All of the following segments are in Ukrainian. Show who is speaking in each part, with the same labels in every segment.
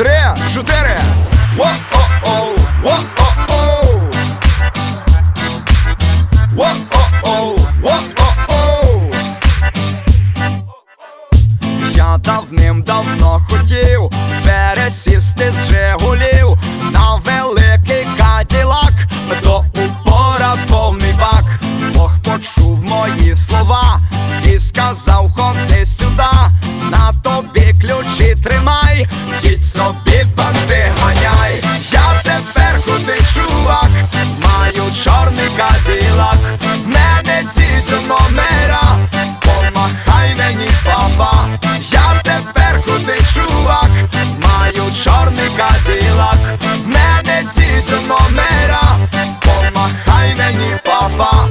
Speaker 1: Три, чотири. Во-о-оу, во-о-оу. Я давним-давно хотів мої слова і сказав, ходи сюди, на тобі ключі тримай, їдь собі банди ганяй. Я тепер крутий чувак, маю чорний каділак, мене ці номера, помахай мені папа, я тепер крутий чувак, маю чорний кадилак, мене ці номера, помахай мені папа,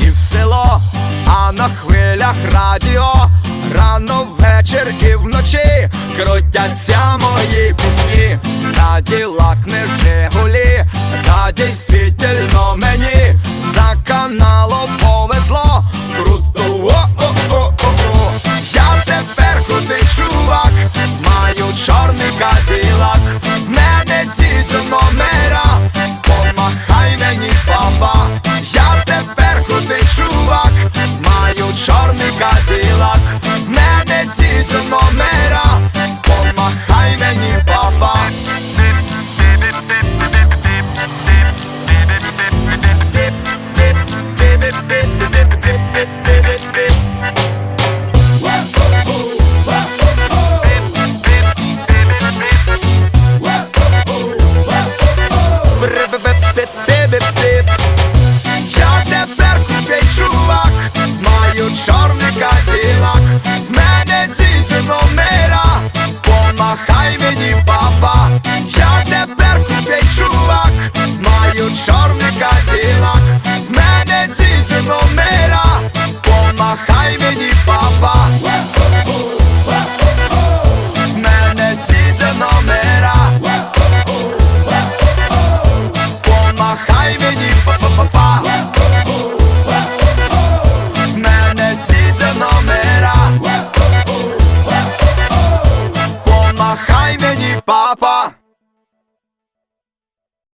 Speaker 1: і в село, а на хвилях радіо. Рано ввечір і вночі крутяться мої пісні, на ділак не чорний 八八。